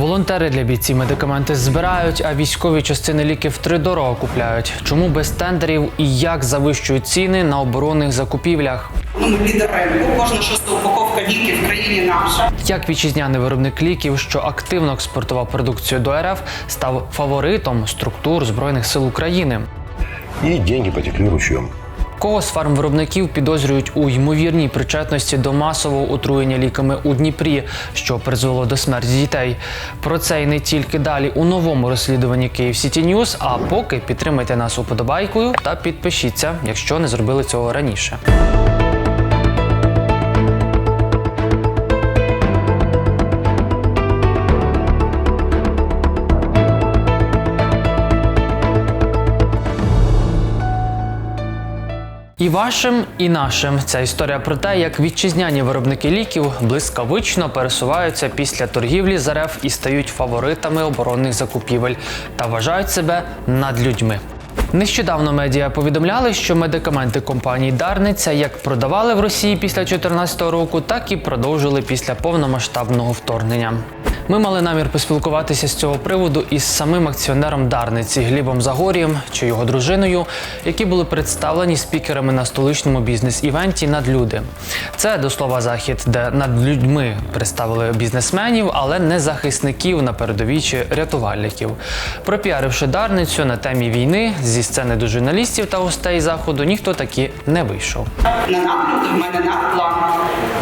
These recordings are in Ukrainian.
Волонтери для бійців медикаменти збирають, а військові частини ліків втридорого купляють. Чому без тендерів і як завищують ціни на оборонних закупівлях? Ну, ми лідер. Кожна шоста упаковка ліків в країні наша. Як вітчизняний виробник ліків, що активно експортував продукцію до РФ, став фаворитом структур збройних сил України? И деньги потекли ручьем. Кого з фармвиробників підозрюють у ймовірній причетності до масового отруєння ліками у Дніпрі, що призвело до смерті дітей. Про це і не тільки далі у новому розслідуванні Київ Сіті Ньюс. А поки підтримайте нас уподобайкою та підпишіться, якщо не зробили цього раніше. Вашим, і нашим ця історія про те, як вітчизняні виробники ліків блискавично пересуваються після торгівлі з РФ і стають фаворитами оборонних закупівель та вважають себе над людьми. Нещодавно медіа повідомляли, що медикаменти компанії Дарниця як продавали в Росії після 2014 року, так і продовжили після повномасштабного вторгнення. Ми мали намір поспілкуватися з цього приводу із самим акціонером Дарниці Глібом Загорієм чи його дружиною, які були представлені спікерами на столичному бізнес-івенті Надлюди. Це до слова захід, де над людьми представили бізнесменів, але не захисників на передовій чи рятувальників. Пропіаривши Дарницю на темі війни зі сцени до журналістів та гостей заходу, ніхто таки не вийшов. На нагляд в мене надплан.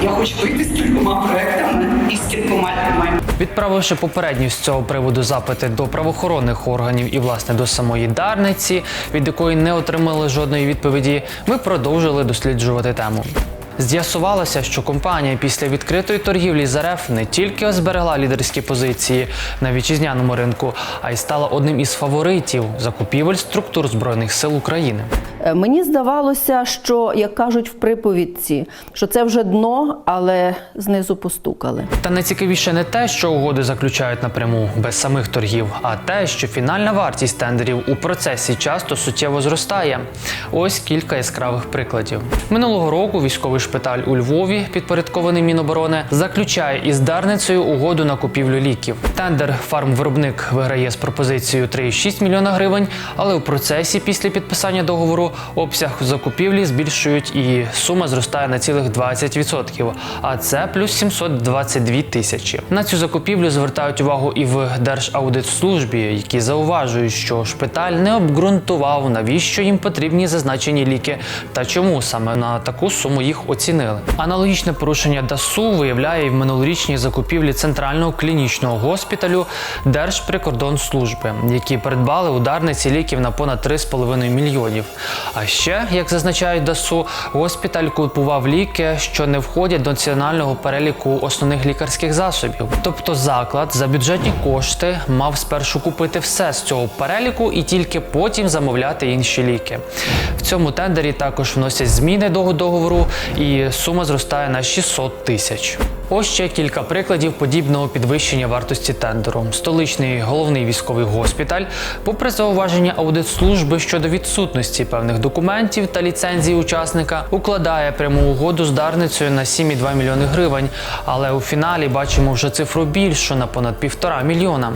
Я хочу вийти з кількома проектами і з кількома людьми. Відправивши попередньо з цього приводу запити до правоохоронних органів і власне до самої Дарниці, від якої не отримали жодної відповіді, ми продовжили досліджувати тему. З'ясувалося, що компанія після відкритої торгівлі з РФ не тільки зберегла лідерські позиції на вітчизняному ринку, а й стала одним із фаворитів закупівель структур збройних сил України. Е, Мені здавалося, що як кажуть в приповідці, що це вже дно, але знизу постукали. Та найцікавіше не те, що угоди заключають напряму без самих торгів, а те, що фінальна вартість тендерів у процесі часто суттєво зростає. Ось кілька яскравих прикладів. Минулого року військовий шпиталь у Львові, підпорядкований Міноборони, заключає із Дарницею угоду на купівлю ліків. Тендер фармвиробник виграє з пропозицією 3,6 мільйона гривень, але у процесі після підписання договору обсяг закупівлі збільшують і сума зростає на цілих 20%, а це плюс 722 тисячі. На цю закупівлю звертають увагу і в Держаудитслужбі, які зауважують, що шпиталь не обґрунтував, навіщо їм потрібні зазначені ліки та чому саме на таку суму їх оцінили. Аналогічне порушення ДАСУ виявляє і в минулорічній закупівлі центрального клінічного госпіталю Держприкордонслужби, які придбали ударниці ліків на понад 3,5 мільйонів. А ще, як зазначають ДАСУ, госпіталь купував ліки, що не входять до національного переліку основних лікарських засобів. Тобто заклад за бюджетні кошти мав спершу купити все з цього переліку і тільки потім замовляти інші ліки. В цьому тендері також вносять зміни до договору, і сума зростає на 600 тисяч. Ось ще кілька прикладів подібного підвищення вартості тендеру. Столичний головний військовий госпіталь, попри зауваження аудитслужби щодо відсутності певних документів та ліцензій учасника, укладає пряму угоду з Дарницею на 7,2 мільйони гривень. Але у фіналі бачимо вже цифру більшу на понад півтора мільйона.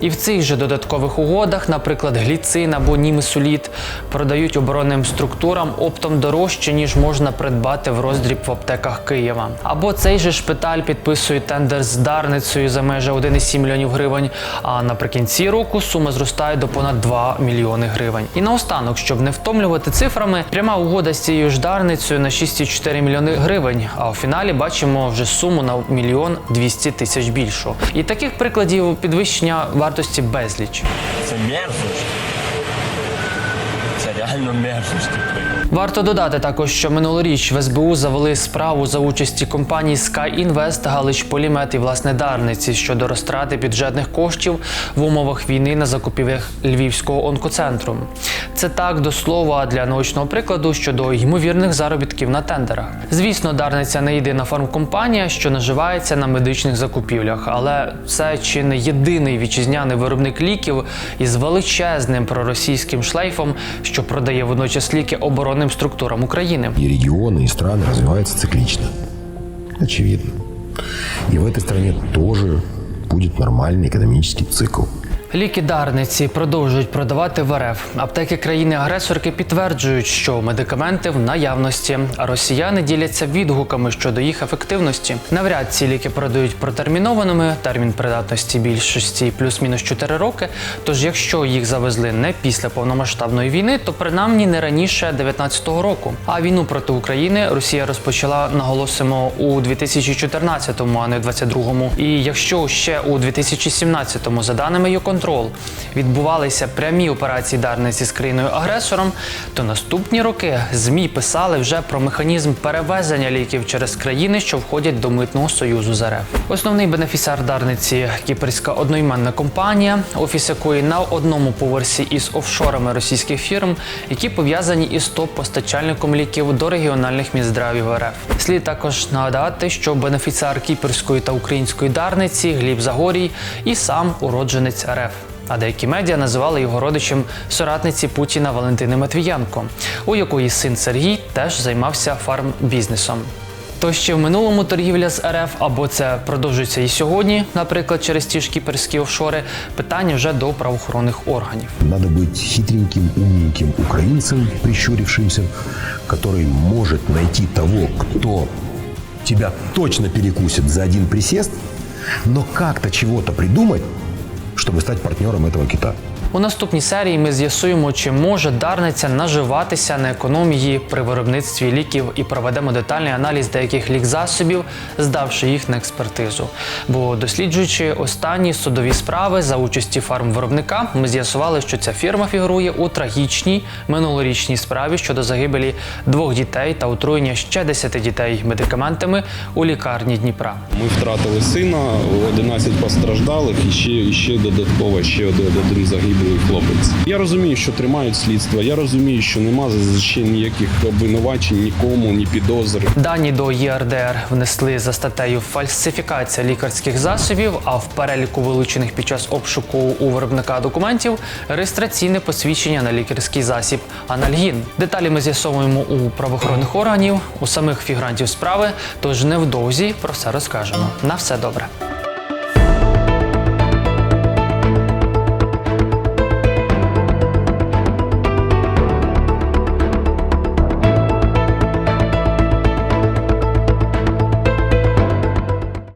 І в цих же додаткових угодах, наприклад, гліцин або німесуліт, продають оборонним структурам оптом дорожче, ніж можна придбати в роздріб в аптеках Києва. Або цей же шпиталь підписує тендер з Дарницею за межі 1,7 мільйонів гривень. А наприкінці року сума зростає до понад 2 мільйони гривень. І наостанок, щоб не втомлювати цифрами, пряма угода з цією ж Дарницею на 6,4 мільйони гривень. А у фіналі бачимо вже суму на мільйон 200 тисяч більшу. І таких прикладів підвищення вартості безліч. Це мерзость. Реально мерзость. типу. Варто додати також, що минулоріч в СБУ завели справу за участі компаній Sky Invest, Галич Полімет і власне Дарниці щодо розтрати бюджетних коштів в умовах війни на закупівлях Львівського онкоцентру. Це так до слова для наочного прикладу щодо ймовірних заробітків на тендерах. Звісно, Дарниця не єдина фармкомпанія, що наживається на медичних закупівлях, але це чи не єдиний вітчизняний виробник ліків із величезним проросійським шлейфом, що продає водночас ліки оборонним структурам України. И регионы, и страны развиваются циклично. Очевидно. И в этой стране тоже будет нормальный экономический цикл. Ліки дарниці продовжують продавати в РФ. Аптеки країни-агресорки підтверджують, що медикаменти в наявності, а росіяни діляться відгуками щодо їх ефективності. Навряд ці ліки продають протермінованими. Термін придатності більшості плюс-мінус 4 роки. Тож, якщо їх завезли не після повномасштабної війни, то принаймні не раніше 19-го року. А війну проти України Росія розпочала, наголосимо, у 2014-му, а не 22-му. І якщо ще у 2017-му, за даними «Юконтрол», відбувалися прямі операції дарниці з країною-агресором, то наступні роки ЗМІ писали вже про механізм перевезення ліків через країни, що входять до митного союзу з РФ. Основний бенефіціар дарниці кіпрська одноіменна компанія, офіс якої на одному поверсі із офшорами російських фірм, які пов'язані із топ-постачальником ліків до регіональних міздравів РФ. Слід також нагадати, що бенефіціар кіпрської та української дарниці Гліб Загорій і сам уродженець РФ. А деякі медіа називали його родичем соратниці Путіна Валентини Матвієнко, у якої син Сергій теж займався фармбізнесом. То ще в минулому торгівля з РФ або це продовжується і сьогодні, наприклад, через ті ж кіперські офшори, питання вже до правоохоронних органів. Надо быть хитреньким, умненьким украинцем, прищурившимся, который может найти того, кто тебя точно перекусит за один присест, но как-то чего-то придумать, чтобы стать партнером этого кита. У наступній серії ми з'ясуємо, чи може дарниця наживатися на економії при виробництві ліків і проведемо детальний аналіз деяких лікзасобів, здавши їх на експертизу. Бо досліджуючи останні судові справи за участі фармвиробника, ми з'ясували, що ця фірма фігурує у трагічній минулорічній справі щодо загибелі двох дітей та отруєння ще 10 дітей медикаментами у лікарні Дніпра. Ми втратили сина, 11 постраждалих і ще, і ще додатково ще один, один загиблий хлопець. Я розумію, що тримають слідство. Я розумію, що нема ще ніяких обвинувачень, нікому, ні підозр. Дані до ЄРДР внесли за статтею фальсифікація лікарських засобів, а в переліку вилучених під час обшуку у виробника документів реєстраційне посвідчення на лікарський засіб анальгін. Деталі ми з'ясовуємо у правоохоронних органів, у самих фігурантів справи. Тож невдовзі про все розкажемо. На все добре.